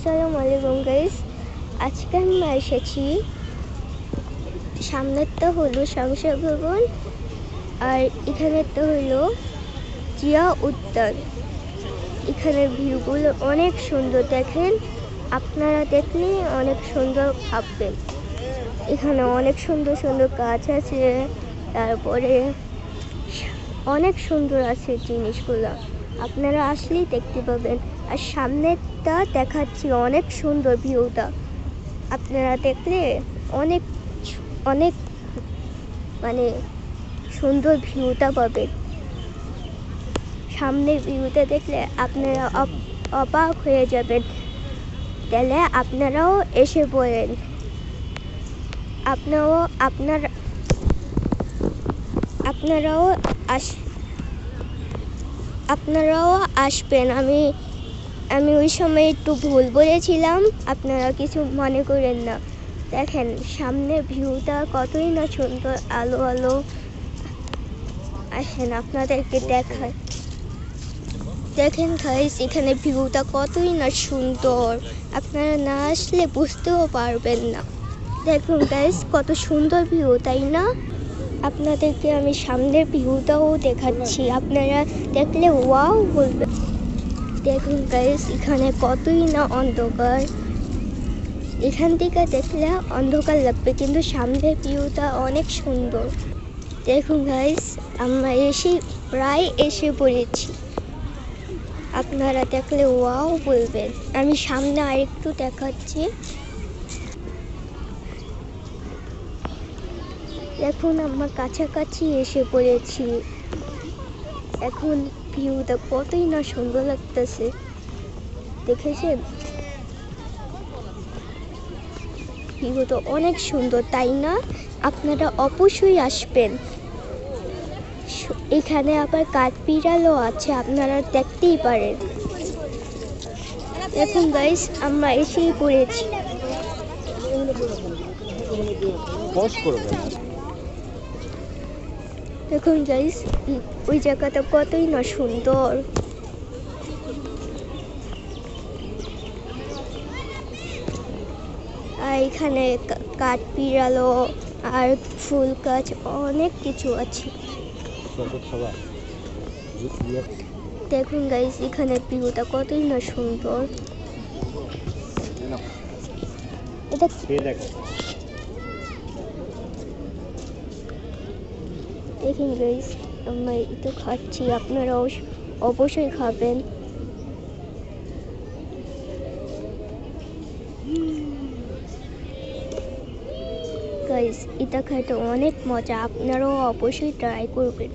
আসসালামু আলাইকুম গাইস আজকে আমি এসেছি সামনের তো হলো সংসার ভবন, আর এখানে তো হলো জিয়া উদ্যান এখানে ভিউগুলো অনেক সুন্দর দেখেন, আপনারা দেখলে অনেক সুন্দর ভাববেন। এখানে অনেক সুন্দর সুন্দর গাছ আছে, তারপরে অনেক সুন্দর আছে জিনিসগুলো। আপনারা আসলেই দেখতে পাবেন। আর সামনেরটা দেখাচ্ছি অনেক সুন্দর ভিউটা। আপনারা দেখলে অনেক অনেক মানে সুন্দর ভিউটা পাবেন। সামনের ভিউটা দেখলে আপনারা অব- অবাক হয়ে যাবেন। তাহলে আপনারাও এসে পড়েন। আপনারাও, আপনার, আপনারাও আস আপনারাও আসবেন। আমি আমি ওই সময় একটু ভুল বলেছিলাম আপনারা কিছু মনে করেন না। দেখেন সামনে ভিউটা কতই না সুন্দর আলো আলো। আসেন আপনাদেরকে দেখায় দেখেন গাইস এখানে ভিউটা কতই না সুন্দর। আপনারা না আসলে বুঝতেও পারবেন না। দেখুন গাইস কত সুন্দর ভিউ তাই না? আপনাদেরকে আমি সামনের ভিউটাও দেখাচ্ছি। আপনারা দেখলে ওয়াও বলবে। দেখুন গাইস এখানে কতই না অন্ধকার। এখান থেকে দেখলে অন্ধকার লাগবে, কিন্তু সামনের ভিউটা অনেক সুন্দর। দেখুন গাইস আমরা এসে প্রায় এসে পড়েছি। আপনারা দেখলে ওয়াও বলবেন। আমি সামনে আরেকটু দেখাচ্ছি। এখন আমরা কাছাকাছি এসে পড়েছি। এখন ভিউটা কতই না সুন্দর লাগতেছে। দেখেছেন? ভিউটা অনেক সুন্দর, তাই না? আপনারা অবশ্যই আসবেন। এখানে আবার কাঠ বিড়ালও আছে, আপনারা দেখতেই পারেন। এখন গাইস আমরা এসেই পড়েছি। দেখুন গাইস ওই জায়গাটা কতই না সুন্দর। আর এখানে কা- কাঠ বিড়ালো আর ফুল গাছ অনেক কিছু আছে। দেখুন গাইস এখানে ভিউটা কতই না সুন্দর। এটা দেখুন গাইস আমরা এটা খাচ্ছি আপনারাও অবশ্যই খাবেন গাইস এটা খাইতে অনেক মজা আপনারাও অবশ্যই ট্রাই করবেন